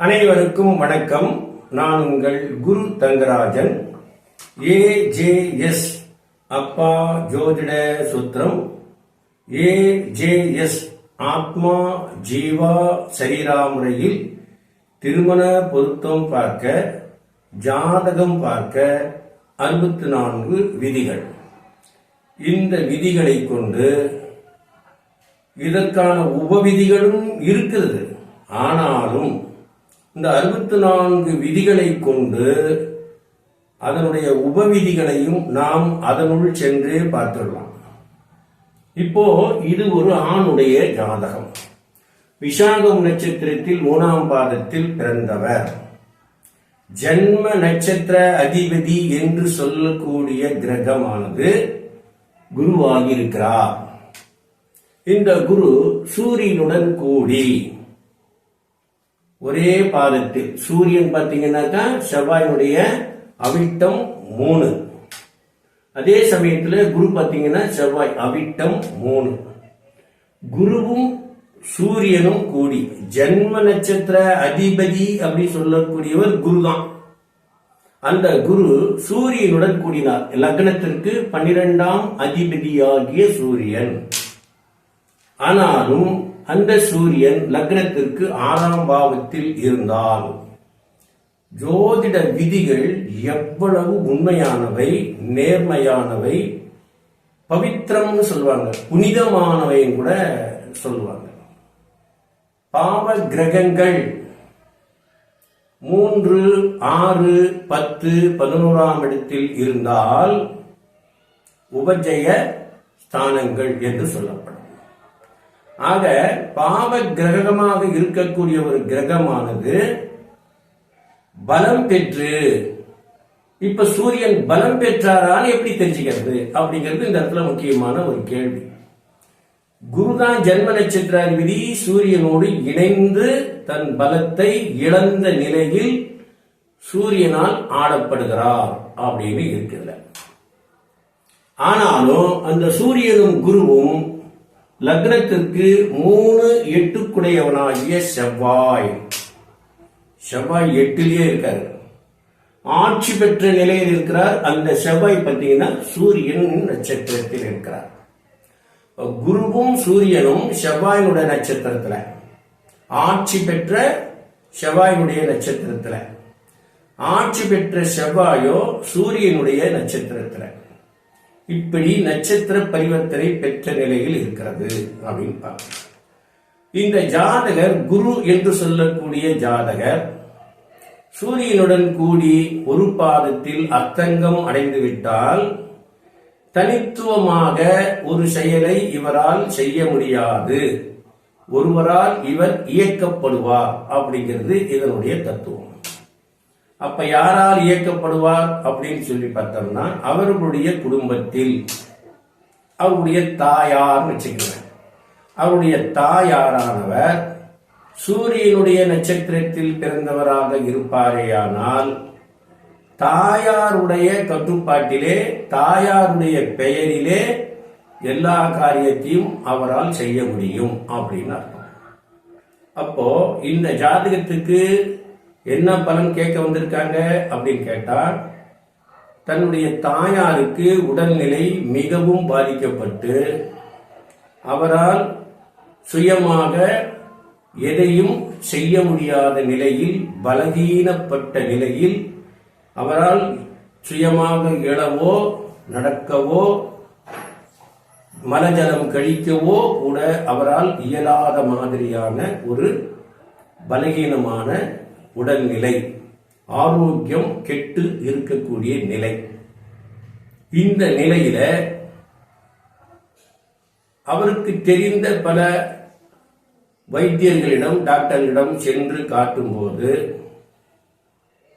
அனைவருக்கும் வணக்கம். நான் உங்கள் குரு தங்கராஜன். ஏஜேஎஸ் அப்பா ஜோதிட சுத்திரம். ஏஜேஎஸ் ஆத்மா ஜீவா சரீரா முறையில் திருமண பொருத்தம் பார்க்க ஜாதகம் பார்க்க அறுபத்தி நான்கு விதிகள். இந்த விதிகளை கொண்டு இதற்கான உபவிதிகளும் இருக்கிறது. ஆனாலும் இந்த அறுபத்தி நான்கு விதிகளை கொண்டு அதனுடைய உபவிதிகளையும் நாம் அதனுள் சென்று பார்த்துடலாம். இப்போ இது ஒரு ஆணுடைய ஜாதகம். விஷாகம் நட்சத்திரத்தில் மூணாம் பாதத்தில் பிறந்தவர். ஜன்ம நட்சத்திர அதிபதி என்று சொல்லக்கூடிய கிரகமானது குருவாகியிருக்கிறார். இந்த குரு சூரியனுடன் கூடி ஒரே பாதத்தில். சூரியன் பார்த்தீங்கன்னாக்கா செவ்வாயினுடைய அவிட்டம் மூணு. அதே சமயத்துல குரு பார்த்தீங்கன்னா செவ்வாய் அவிட்டம் மூணு. குருவும் சூரியனும் கூடி. ஜென்ம நட்சத்திர அதிபதி அப்படின்னு சொல்லக்கூடியவர் குரு தான் அந்த குரு சூரியனுடன் கூடினார். லக்னத்திற்கு பன்னிரெண்டாம் அதிபதியாகிய சூரியன். ஆனாலும் அந்த சூரியன் லக்னத்திற்கு ஆறாம் பாவத்தில் இருந்தால் ஜோதிட விதிகள் எவ்வளவு உண்மையானவை நேர்மையானவை பவித்திரம்னு சொல்லுவாங்க. புனிதமானவைன்னு கூட சொல்லுவாங்க. பாவ கிரகங்கள் மூன்று ஆறு பத்து பதினோராம் இடத்தில் இருந்தால் உபஜய ஸ்தானங்கள் என்று சொல்லப்படும். ஆக பாவ கிரகமாக இருக்கக்கூடிய ஒரு கிரகமானது பலம் பெற்று இப்ப சூரியன் பலம் பெற்றாரான்னு எப்படி தெரிஞ்சுக்கிறது? அப்படிங்கிறது இந்த இடத்துல முக்கியமான ஒரு கேள்வி. குருதான் ஜென்ம நட்சத்திராதிபதி சூரியனோடு இணைந்து தன் பலத்தை இழந்த நிலையில் சூரியனால் ஆடப்படுகிறார் அப்படின்னு இருக்குல்ல ஆனாலும் அந்த சூரியனும் குருவும் லக்னத்திற்கு மூணு எட்டுக்குடையவனாகிய செவ்வாய். செவ்வாய் எட்டிலேயே இருக்காரு. ஆட்சி பெற்ற நிலையில் இருக்கிறார். அந்த செவ்வாய் பார்த்தீங்கன்னா சூரியன் நட்சத்திரத்தில் இருக்கிறார். குருவும் சூரியனும் செவ்வாயினுடைய நட்சத்திரத்தில். ஆட்சி பெற்ற செவ்வாயினுடைய நட்சத்திரத்தில். ஆட்சி பெற்ற செவ்வாயோ சூரியனுடைய நட்சத்திரத்தில். இப்படி நட்சத்திர பரிவர்த்தனை பெற்ற நிலையில் இருக்கிறது அப்படின்னு இந்த ஜாதகர் குரு என்று சொல்லக்கூடிய ஜாதகர் சூரியனுடன் கூடி ஒரு பாதத்தில் அத்தங்கம் அடைந்து விட்டால் தனித்துவமாக ஒரு செயலை இவரால் செய்ய முடியாது. ஒருவரால் இவர் இயக்கப்படுவார் அப்படிங்கிறது இதனுடைய தத்துவம். அப்ப யாரால் இயக்கப்படுவார் அப்படின்னு சொல்லி பார்த்தோம்னா அவர்களுடைய குடும்பத்தில் அவருடைய தாயார் வச்சுக்கிறேன் அவருடைய தாயாரானவர் சூரியனுடைய நட்சத்திரத்தில் பிறந்தவராக இருப்பாரேயானால் தாயாருடைய கட்டுப்பாட்டிலே தாயாருடைய பெயரிலே எல்லா காரியத்தையும் அவரால் செய்ய முடியும் அப்படின்னு அர்த்தம். அப்போ இந்த ஜாதகத்துக்கு என்ன பலன் கேட்க வந்திருக்காங்க அப்படின்னு கேட்டா தன்னுடைய தாயாருக்கு உடல்நிலை மிகவும் பாதிக்கப்பட்டு அவரால் சுயமாக எதையும் செய்ய முடியாத நிலையில் பலகீனப்பட்ட நிலையில் அவரால் சுயமாக எழவோ நடக்கவோ மலஜலம் கழிக்கவோ கூட அவரால் இயலாத மாதிரியான ஒரு பலகீனமான உடல்நிலை. ஆரோக்கியம் கெட்டு இருக்கக்கூடிய நிலை. இந்த நிலையில அவருக்கு தெரிந்த பல வைத்தியர்களிடம் டாக்டர்களிடம் சென்று காட்டும்போது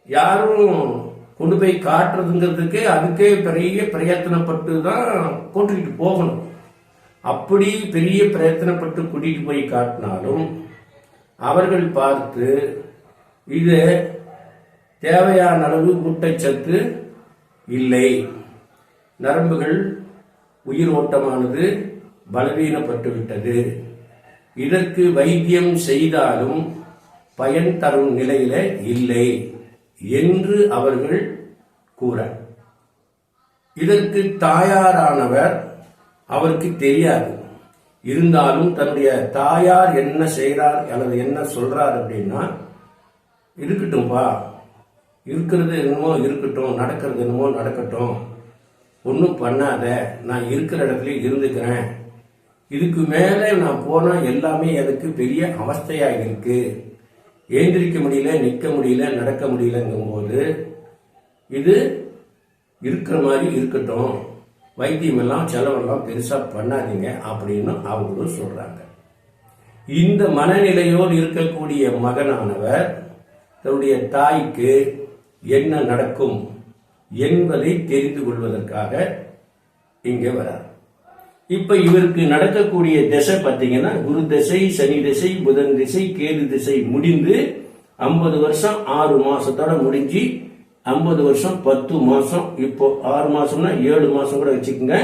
யாரும் கொண்டு போய் காட்டுறதுங்கிறதுக்கு அதுக்கே பெரிய பிரயத்தனப்பட்டு தான் கூட்டிகிட்டு போகணும். அப்படி பெரிய பிரயத்தனப்பட்டு கூட்டிகிட்டு போய் காட்டினாலும் அவர்கள் பார்த்து இது தேவையான அளவு ஊட்டச்சத்து இல்லை. நரம்புகள் உயிர் ஓட்டமானது பலவீனப்பட்டுவிட்டது. இதற்கு வைத்தியம் செய்தாலும் பயன் தரும் நிலையில இல்லை என்று அவர்கள் கூற. இதற்கு தாயாரானவர் அவருக்கு தெரியாது. இருந்தாலும் தன்னுடைய தாயார் என்ன செய்கிறார் அல்லது என்ன சொல்றார் அப்படின்னா இருக்கட்டும்பா. இருக்கிறது என்னமோ இருக்கட்டும் நடக்கிறது என்னமோ நடக்கட்டும். ஒன்றும் பண்ணாத. நான் இருக்கிற இடத்துல இருந்துக்கிறேன். இதுக்கு மேலே நான் போனால் எல்லாமே எனக்கு பெரிய அவஸ்தையாக இருக்கு. ஏந்திரிக்க முடியல நிற்க முடியல நடக்க முடியலங்கும்போது இது இருக்கிற மாதிரி இருக்கட்டும். வைத்தியம் எல்லாம் செலவெல்லாம் பெருசாக பண்ணாதீங்க அப்படின்னு அவங்களும் சொல்றாங்க. இந்த மனநிலையோடு இருக்கக்கூடிய மகனானவர் தன்னுடைய தாய்க்கு என்ன நடக்கும் என்பதை தெரிந்து கொள்வதற்காக இங்கே வரார். இப்ப இவருக்கு நடக்கக்கூடிய திசை பார்த்தீங்கன்னா குரு திசை சனி திசை புதன் திசை கேது திசை முடிந்து ஐம்பது வருஷம் ஆறு மாசத்தோட முடிஞ்சு ஐம்பது வருஷம் பத்து மாசம். இப்போ ஆறு மாசம்னா ஏழு மாசம் கூட வச்சுக்கோங்க.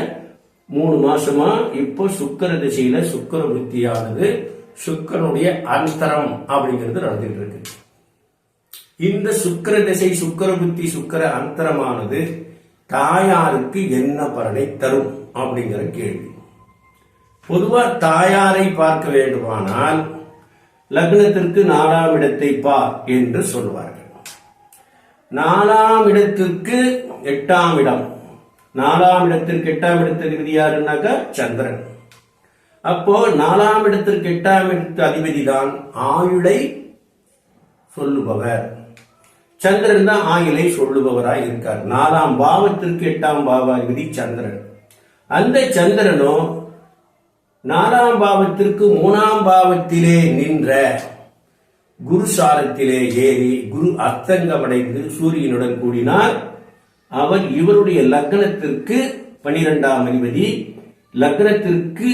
மூணு மாசமா இப்போ சுக்கர திசையில சுக்கர புத்தியானது சுக்கரனுடைய அந்தரம் அப்படிங்கிறது நடந்துட்டு இருக்கு. இந்த சுக்கர திசை சுக்கர புத்தி சுக்கர அந்தரமானது தாயாருக்கு என்ன பலனை தரும் அப்படிங்கிற கேள்வி. பொதுவா தாயாரை பார்க்க வேண்டுமானால் லக்னத்திற்கு நாலாம் இடத்தை பார் என்று சொல்வார்கள். நாலாம் இடத்திற்கு எட்டாம் இடம். நாலாம் இடத்திற்கு எட்டாம் இடத்திற்கு அதிபதி யாருன்னாக்கா? சந்திரன். அப்போ நாலாம் இடத்திற்கு எட்டாம் இடத்து அதிபதி தான் ஆயுளை சொல்லுபவர். சந்திரன் தான் ஆயிலை சொல்லுபவராய் இருக்கார். நாலாம் பாவத்திற்கு எட்டாம் பாவாதிபதி சந்திரன். அந்த சந்திரனும் நாலாம் பாவத்திற்கு மூணாம் பாவத்திலே நின்ற குரு சாரத்திலே ஏறி குரு அர்த்தங்கமடைந்து சூரியனுடன் கூடினார். அவர் இவருடைய லக்னத்திற்கு பனிரெண்டாம் அதிபதி லக்னத்திற்கு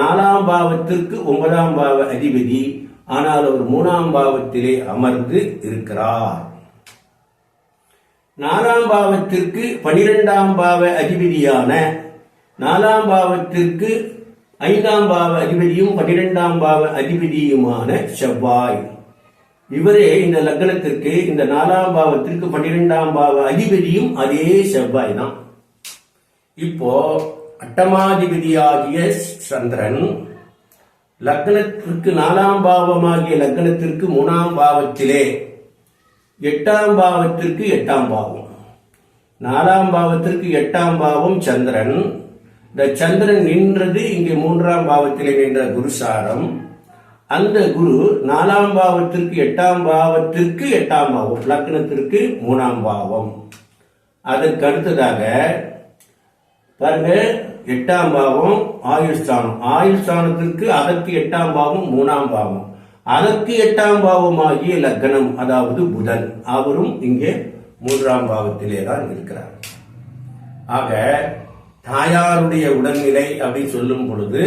நாலாம் பாவத்திற்கு ஒன்பதாம் பாவ அதிபதி ஆனால் அவர் மூணாம் பாவத்திலே அமர்ந்து இருக்கிறார். நாலாம் பாவத்திற்கு பனிரெண்டாம் பாவ அதிபதியான நாலாம் பாவத்திற்கு ஐந்தாம் பாவ அதிபதியும் பனிரெண்டாம் பாவ அதிபதியுமான செவ்வாய். இவரே இந்த லக்னத்திற்கு இந்த நாலாம் பாவத்திற்கு பன்னிரெண்டாம் பாவ அதிபதியும் அதே செவ்வாய் தான். இப்போ அட்டமாதிபதியாகிய சந்திரன் லக்னத்திற்கு நாலாம் பாவமாகிய லக்னத்திற்கு மூணாம் பாவத்திலே எட்டாம் பாவத்திற்கு எட்டாம் பாவம். நாலாம் பாவத்திற்கு எட்டாம் பாவம் சந்திரன். இந்த சந்திரன் நின்றது இங்கே மூன்றாம் பாவத்தில் நின்ற குருசாரம் அந்த குரு நாலாம் பாவத்திற்கு எட்டாம் பாவத்திற்கு எட்டாம் பாவம் லக்னத்திற்கு மூணாம் பாவம். அதற்கு அடுத்ததாக பாருங்க எட்டாம் பாவம் ஆயுஷ்தானம் ஆயுஷ்தானத்திற்கு அதற்கு எட்டாம் பாவம் மூணாம் பாவம். அதற்கு எட்டாம் பாவமாகிய லக்னம் அதாவது புதன் அவரும் இங்கே மூன்றாம் பாவத்திலே தான் இருக்கிறார். ஆக தாயாருடைய உடல்நிலை அப்படின்னு சொல்லும் பொழுது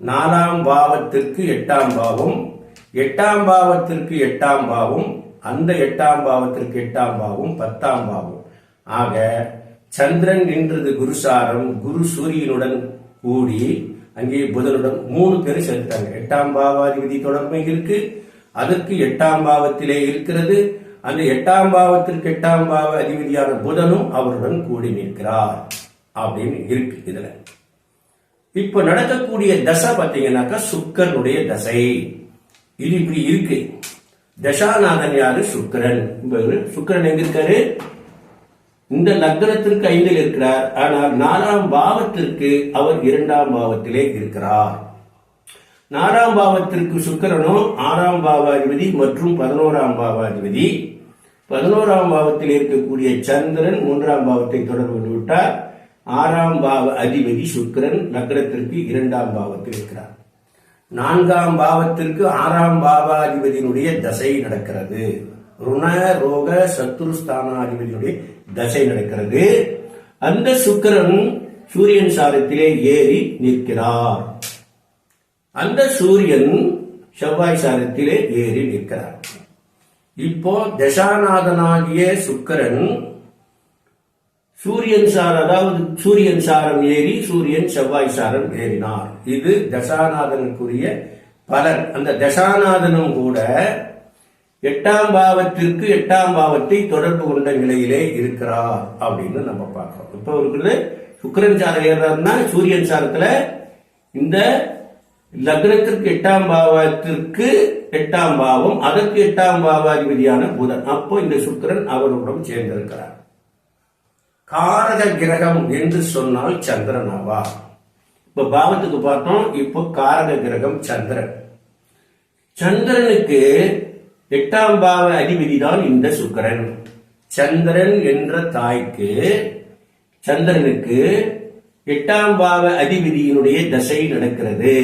நாலாம் பாவத்திற்கு எட்டாம் பாவம் எட்டாம் பாவத்திற்கு எட்டாம் பாவம் அந்த எட்டாம் பாவத்திற்கு எட்டாம் பாவம் பத்தாம் பாவம். ஆக சந்திரன் நின்றது குருசாரம் குரு சூரியனுடன் கூடி அங்கே புதனுடன் மூணு பேரும் செலுத்தாங்க. எட்டாம் பாவாதிபதி தொடர்பு இருக்கு. அதற்கு எட்டாம் பாவத்திலே இருக்கிறது. அந்த எட்டாம் பாவத்திற்கு எட்டாம் பாவ அதிபதியான புதனும் அவருடன் கூடி நிற்கிறார் அப்படின்னு இருக்கு இதுல. இப்ப நடக்கக்கூடிய தசை பார்த்தீங்கன்னாக்கா சுக்கரனுடைய தசை. இது இப்படி இருக்கு. தசாநாதன் யாரு? சுக்கரன். சுக்கரன் எங்க இருக்காரு? இந்த லக்னத்திற்கு ஐந்தில் இருக்கிறார். ஆனால் நாலாம் பாவத்திற்கு அவர் இரண்டாம் பாவத்திலே இருக்கிறார். நாலாம் பாவத்திற்கு சுக்கரனும் ஆறாம் பாவாதிபதி மற்றும் பதினோராம் பாவாதிபதி. பதினோராம் பாவத்தில் இருக்கக்கூடிய சந்திரன் மூன்றாம் பாவத்தை தொடர்பு கொண்டு விட்டார். ஆறாம் பாவ அதிபதி சுக்கரன் லக்னத்திற்கு இரண்டாம் பாவத்தில் இருக்கிறார். நான்காம் பாவத்திற்கு ஆறாம் பாவாதிபதியினுடைய தசை நடக்கிறது. ருண ரோக சத்துருஸ்தானாதிபதியுடைய தசை நடக்கிறது. அந்த சுக்கரன் சூரியன் சாரத்திலே ஏறி நிற்கிறார். அந்த சூரியன் செவ்வாய் சாரத்திலே ஏறி நிற்கிறார். இப்போ தசாநாதனாகிய சுக்கரன் சூரியன் சார் அதாவது சூரியன் சாரம் ஏறி சூரியன் செவ்வாய் சாரம் ஏறினார். இது தசாநாதனுக்குரிய பலன். அந்த தசாநாதனும் கூட எட்டாம் பாவத்திற்கு எட்டாம் பாவத்தை தொடர்பு கொண்ட நிலையிலே இருக்கிறார் அப்படின்னு நம்ம பார்க்கிறோம். இப்போ இருக்குது சுக்கிரன் சாரம் ஏறாருன்னா சூரியன் சாரத்துல இந்த லக்னத்திற்கு எட்டாம் பாவத்திற்கு எட்டாம் பாவம் அதற்கு எட்டாம் பாவாதிபதியான புதன். அப்போ இந்த சுக்கிரன் அவருடன் சேர்ந்திருக்கிறார். காரக கிரகம் என்று சொன்னால் சந்திரன் ஆவா இப்ப பாவத்துக்கு பார்த்தோம் இப்போ காரக கிரகம் சந்திரன். சந்திரனுக்கு எட்டாம் பாவ அதிபதிதான் இந்த சுக்கரன். சந்திரன் என்ற தாய்க்கு சந்திரனுக்கு எட்டாம் பாவ அதிபதியினுடைய தசை நடக்கிறது.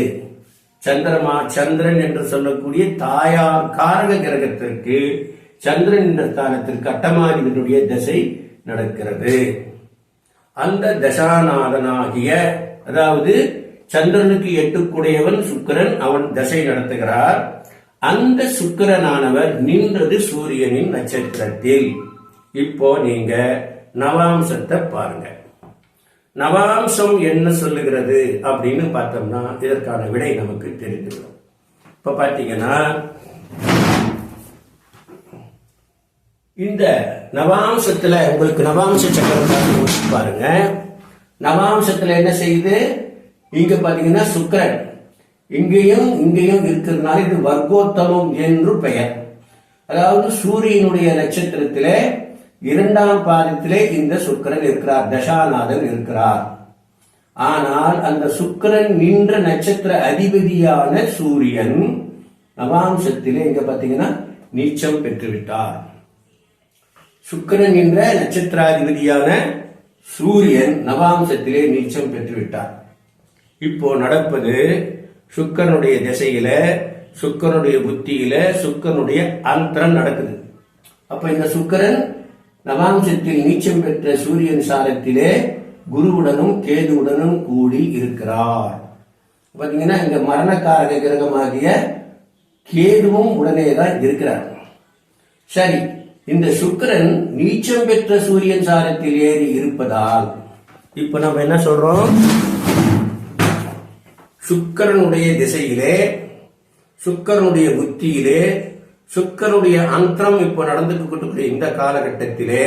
சந்திரமா சந்திரன் என்று சொல்லக்கூடிய தாயார் காரக கிரகத்திற்கு சந்திரன் என்ற ஸ்தானத்திற்கு அட்டமாதிபதியுடைய தசை நடக்கிறது. அந்த தசாநாதனாகிய அதாவது சந்திரனுக்கு எட்டுக்குடையவன் சுக்கிரன் அவன் தசை நடத்துகிறார். அந்த சுக்கிரனானவர் நின்றது சூரியனின் நட்சத்திரத்தில். இப்போ நீங்க நவாம்சத்தை பாருங்க. நவாம்சம் என்ன சொல்லுகிறது அப்படின்னு பார்த்தோம்னா இதற்கான விடை நமக்கு தெரிந்துவிடும் இப்ப பாத்தீங்கன்னா இந்த நவாம்சத்துல உங்களுக்கு நவாம்ச சக்கரம் பாருங்க. நவாம்சத்துல என்ன செய்யுது? இங்க பாத்தீங்கன்னா சுக்கிரன். இங்கேயும் இங்கேயும் இருக்கிறதுனால இது வர்க்கோத்தமம் என்று பெயர். அதாவது சூரியனுடைய நட்சத்திரத்திலே இரண்டாம் பாதத்திலே இந்த சுக்கிரன் இருக்கிறார் தசாநாதன் இருக்கிறார். ஆனால் அந்த சுக்கிரன் நின்ற நட்சத்திர அதிபதியான சூரியன் நவாம்சத்திலே இங்க பாத்தீங்கன்னா நீச்சம் பெற்றுவிட்டார். சுக்கிரன் என்ற நட்சத்திராதிபதியான சூரியன் நவாம்சத்திலே நீச்சம் பெற்றுவிட்டார். இப்போ நடப்பது சுக்கரனுடைய திசையில சுக்கரனுடைய புத்தியில சுக்கரனுடைய அந்தரம் நடக்குது. அப்ப இந்த சுக்கரன் நவாம்சத்தில் நீச்சம் பெற்ற சூரியன் சாரத்திலே குருவுடனும் கேதுவுடனும் கூடி இருக்கிறார். பாத்தீங்கன்னா இந்த மரணக்காரக கிரகமாகிய கேதுவும் உடனே தான் இருக்கிறார். சரி இந்த சுக்கிரன் நீச்சம் பெற்ற சூரியன் சாரத்தில் ஏறி இருப்பதால் இப்ப நம்ம என்ன சொல்றோம்? சுக்கரனுடைய திசையிலே சுக்கரனுடைய புத்தியிலே சுக்கரனுடைய அந்தரம் இப்போ நடந்துக்கூடிய இந்த காலகட்டத்திலே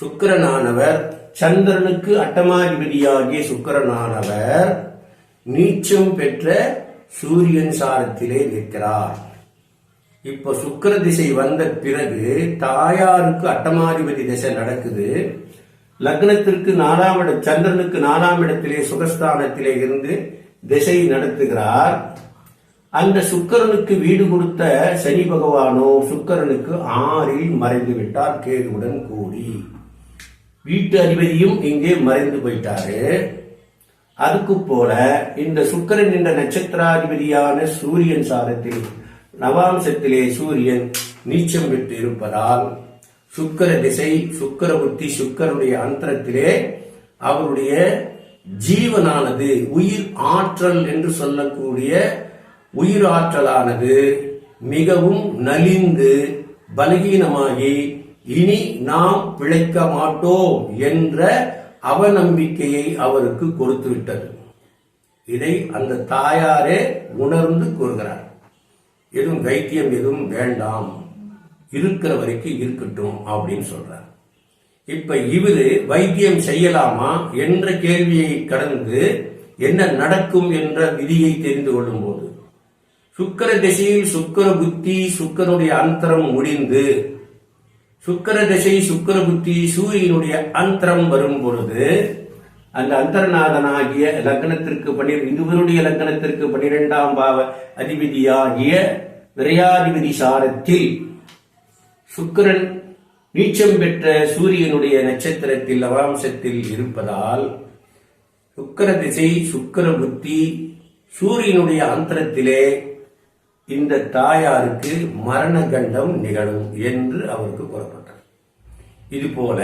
சுக்கரனானவர் சந்திரனுக்கு அட்டமாதிபதியாகிய சுக்கரனானவர் நீச்சம் பெற்ற சூரியன் சாரத்திலே நிற்கிறார். இப்ப சுக்கர திசை வந்த பிறகு தாயாருக்கு அட்டமாதிபதி திசை நடக்குது. லக்னத்திற்கு நாலாம் இடம் சந்திரனுக்கு நாலாம் இடத்திலே சுகஸ்தானத்திலே இருந்து திசை நடத்துகிறார். அந்த சுக்கரனுக்கு வீடு கொடுத்த சனி பகவானோ சுக்கரனுக்கு ஆறில் மறைந்து விட்டார் கேதுவுடன் கூடி. வீட்டு அதிபதியும் இங்கே மறைந்து போயிட்டாரு. அதுக்கு போல இந்த சுக்கரன் என்ற நட்சத்திராதிபதியான சூரியன் சாரத்தில் நவாம்சத்திலே சூரியன் நீச்சம் விட்டு இருப்பதால் சுக்கர திசை சுக்கர புத்தி சுக்கரனுடைய அந்தரத்திலே அவருடைய ஜீவனானது உயிர் ஆற்றல் என்று சொல்லக்கூடிய உயிர் ஆற்றலானது மிகவும் நலிந்து பலகீனமாகி இனி நாம் பிழைக்க மாட்டோம் என்ற அவநம்பிக்கையை அவருக்கு கொடுத்து விட்டது இதை அந்த தாயாரே உணர்ந்து கூறுகிறார். எதுவும் வைத்தியம் எதுவும் வேண்டாம். இருக்கிற வரைக்கும் இருக்கட்டும் அப்படின்னு சொல்றார். இப்ப இவரு வைத்தியம் செய்யலாமா என்ற கேள்வியை கடந்து என்ன நடக்கும் என்ற விதியை தெரிந்து கொள்ளும் போது சுக்கர திசையில் சுக்கர புத்தி சுக்கரனுடைய அந்தரம் முடிந்து சுக்கர திசை சுக்கர புத்தி சூரியனுடைய அந்தரம் வரும் பொழுது அந்த அந்தரநாதனாகிய லக்னத்திற்கு பன்னிர இருவருடைய லக்னத்திற்கு பன்னிரெண்டாம் பாவ அதிபதியாகிய விரையாதிபதி சாரத்தில் சுக்கரன் நீச்சம் பெற்ற சூரியனுடைய நட்சத்திரத்தில் லவாம்சத்தில் இருப்பதால் சுக்கர திசை சுக்கர புத்தி சூரியனுடைய அந்தரத்திலே இந்த தாயாருக்கு மரண கண்டம் நிகழும் என்று அவருக்கு கூறப்பட்டார் இதுபோல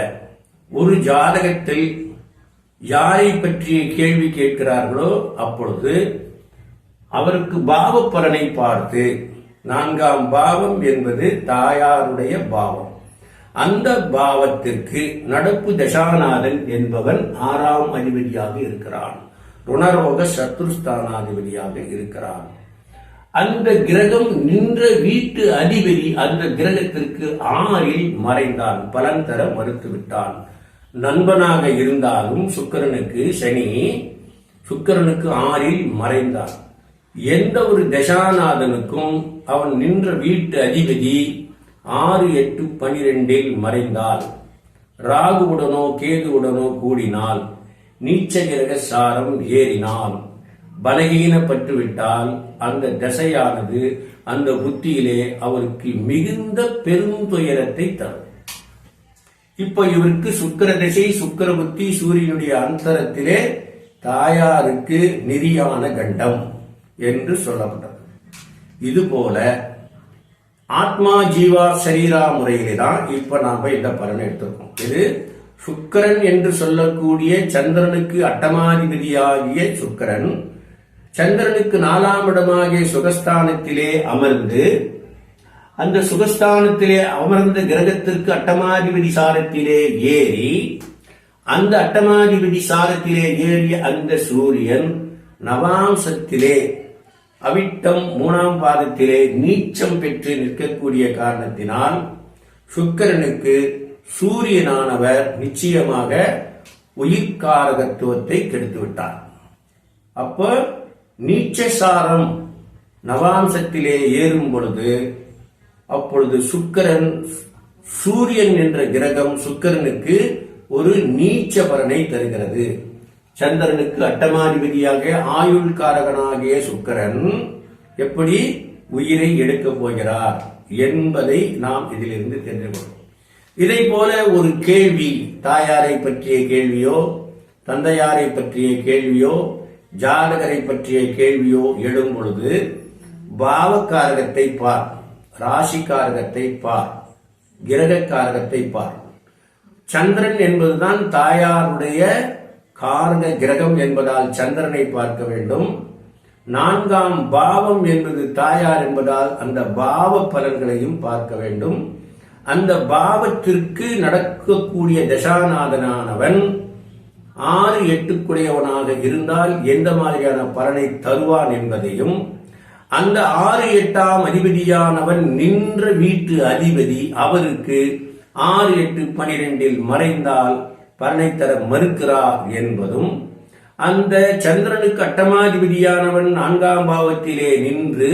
ஒரு ஜாதகத்தில் யாரை பற்றிய கேள்வி கேட்கிறார்களோ அப்பொழுது அவருக்கு பாவப்பலனை பார்த்து நான்காம் பாவம் என்பது தாயாருடைய பாவம். அந்த பாவத்திற்கு நடப்பு தசாநாதன் என்பவன் ஆறாம் அதிபதியாக இருக்கிறான். ருணரோக சத்ருஸ்தானாதிபதியாக இருக்கிறான். அந்த கிரகம் நின்ற வீட்டு அதிபதி அந்த கிரகத்திற்கு ஆறில் மறைந்தான். பலன் தர மறுத்துவிட்டான். நண்பனாக இருந்தாலும் சுக்கிரனுக்கு சனி சுக்கிரனுக்கு ஆறில் மறைந்தான். எந்த ஒரு தசாநாதனுக்கும் அவன் நின்ற வீட்டு அதிபதி ஆறு எட்டு பனிரெண்டில் மறைந்தால் ராகுவுடனோ கேதுவுடனோ கூடினால் நீச்ச கிரக சாரம் ஏறினால் பலகீனப்பட்டு விட்டால் அந்த தசையானது அந்த புத்தியிலே அவருக்கு மிகுந்த பெருந்துயரத்தை தரும். இப்ப இவருக்கு சுக்கிர திசை சுக்கிர புத்தி சூரியனுடைய அந்தரத்திலே தாயாருக்கு நெறியான கண்டம் என்று சொல்லப்பட்டது. இதுபோல ஆத்மா ஜீவா சரீரா முறையிலே தான் இப்ப நாம இந்த பலனை எடுத்திருக்கோம். இது சுக்கரன் என்று சொல்லக்கூடிய சந்திரனுக்கு அட்டமாதிபதியாகிய சுக்கரன் சந்திரனுக்கு நாலாம் இடமாகிய சுகஸ்தானத்திலே அமர்ந்து அந்த சுகஸ்தானத்திலே அமர்ந்த கிரகத்திற்கு அட்டமாதிபதி சாரத்திலே ஏறி அந்த அட்டமாதிபதி சாரத்திலே ஏறிய அந்த சூரியன் நவாம்சத்திலே அவிட்டம் மூணாம் பாதத்திலே நீச்சம் பெற்று நிற்கக்கூடிய காரணத்தினால் சுக்கரனுக்கு சூரியனானவர் நிச்சயமாக உயிர்காரகத்துவத்தை கெடுத்து விட்டார் அப்போ நீச்சசாரம் நவாம்சத்திலே ஏறும் பொழுது அப்பொழுது சுக்கரன் சூரியன் என்ற கிரகம் சுக்கரனுக்கு ஒரு நீச்ச பலனை தருகிறது. சந்திரனுக்கு அட்டமாதிபதியாக ஆயுள் காரகனாகிய சுக்கரன் எப்படி உயிரை எடுக்கப் போகிறார் என்பதை நாம் இதிலிருந்து தெரிந்து கொள்வோம் இதை போல ஒரு கேள்வி தாயாரை பற்றிய கேள்வியோ தந்தையாரை பற்றிய கேள்வியோ ஜாதகரை பற்றிய கேள்வியோ எழும் பொழுது பாவக்காரகத்தை பார் ராசிக்காரகத்தை பார் கிரகக்காரகத்தை பார். சந்திரன் என்பதுதான் தாயாருடைய காரக கிரகம் என்பதால் சந்திரனை பார்க்க வேண்டும். நான்காம் பாவம் என்பது தாயார் என்பதால் அந்த பாவ பலன்களையும் பார்க்க வேண்டும். அந்த பாவத்திற்கு நடக்கக்கூடிய தசாநாதனானவன் ஆறு எட்டுக்குடையவனாக இருந்தால் எந்த மாதிரியான பலனை தருவான் என்பதையும் அந்த ஆறு எட்டாம் அதிபதியானவன் நின்ற வீட்டு அதிபதி அவருக்கு ஆறு எட்டு பனிரெண்டில் மறைந்தால் பலனை தர மறுக்கிறார் என்பதும் அந்த சந்திரனுக்கு அட்டமாதிபதியானவன் நான்காம் பாவத்திலே நின்று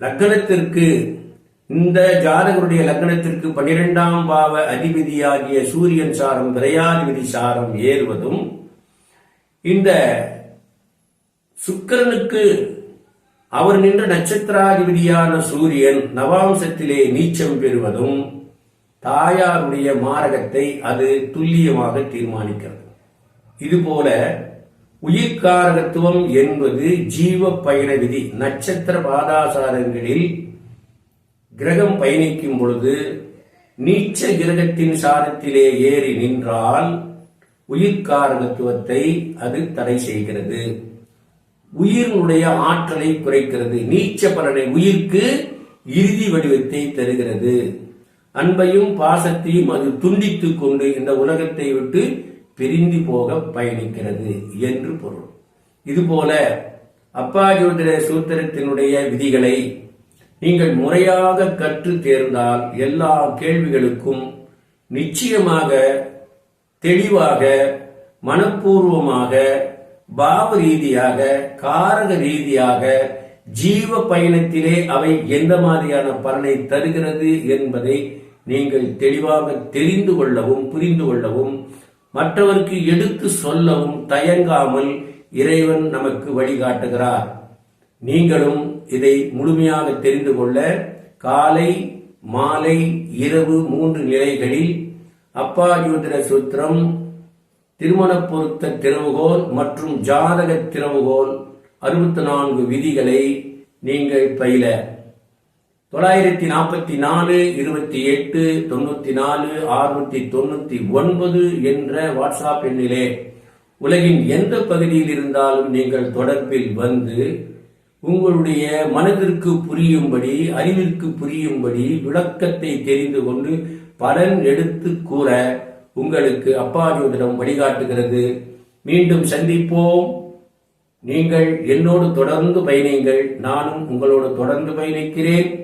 லக்னத்திற்கு இந்த ஜாதகருடைய லக்னத்திற்கு பனிரெண்டாம் பாவ அதிபதியாகிய சூரியன் சாரம் விரையாதிபதி சாரம் ஏறுவதும் இந்த சுக்கிரனுக்கு அவர் நின்ற நட்சத்திராதிபதியான சூரியன் நவாம்சத்திலே நீச்சம் பெறுவதும் தாயாருடைய மாரகத்தை அது துல்லியமாக தீர்மானிக்கிறது. இதுபோல உயிர்காரகத்துவம் என்பது ஜீவ பயண விதி. நட்சத்திர பாதாசாரங்களில் கிரகம் பயணிக்கும் பொழுது நீச்ச கிரகத்தின் சாரத்திலே ஏறி நின்றால் உயிர்காரகத்துவத்தை அது தடை செய்கிறது. உயிரினுடைய ஆற்றலை குறைக்கிறது. நீச்ச பலனை உயிர்க்கு இறுதி வடிவத்தை தருகிறது. அன்பையும் பாசத்தையும் அது துண்டித்துக் கொண்டு இந்த உலகத்தை விட்டு பிரிந்து போக பயணிக்கிறது என்று பொருள். இதுபோல அப்பா ஜோதிட சூத்திரத்தினுடைய விதிகளை நீங்கள் முறையாக கற்று தேர்ந்தால் எல்லா கேள்விகளுக்கும் நிச்சயமாக தெளிவாக மனப்பூர்வமாக பாவ ரீதியாக காரக ரீதியாக ஜீவ பயணத்திலே அவை எந்த மாதிரியான பலனை தருகிறது என்பதை நீங்கள் தெளிவாக தெரிந்து கொள்ளவும் புரிந்து கொள்ளவும் மற்றவருக்கு எடுத்து சொல்லவும் தயங்காமல் இறைவன் நமக்கு வழிகாட்டுகிறார். நீங்களும் இதை முழுமையாக தெரிந்து கொள்ள காலை மாலை இரவு மூன்று நிலைகளில் அப்பா ஜோதிட சூத்திரம் திருமண பொருத்த திறவுகோல் மற்றும் ஜாதக திறவுகோல் அறுபத்தி நான்கு விதிகளை நீங்கள் பயில. தொள்ளாயிரத்தி நாற்பத்தி நாலு இருபத்தி எட்டு தொண்ணூத்தி நாலு அறுநூத்தி தொண்ணூத்தி ஒன்பது என்ற வாட்ஸ்அப் எண்ணிலே உலகின் எந்த பகுதியில் இருந்தாலும் நீங்கள் தொடர்பில் வந்து உங்களுடைய மனதிற்கு புரியும்படி அறிவிற்கு புரியும்படி விளக்கத்தை தெரிந்து கொண்டு பலன் எடுத்து கூற உங்களுக்கு அப்பா ஜோதிடம் வழிகாட்டுகிறது. மீண்டும் சந்திப்போம். நீங்கள் என்னோடு தொடர்ந்து பயணியுங்கள். நானும் உங்களோடு தொடர்ந்து பயணிக்கிறேன்.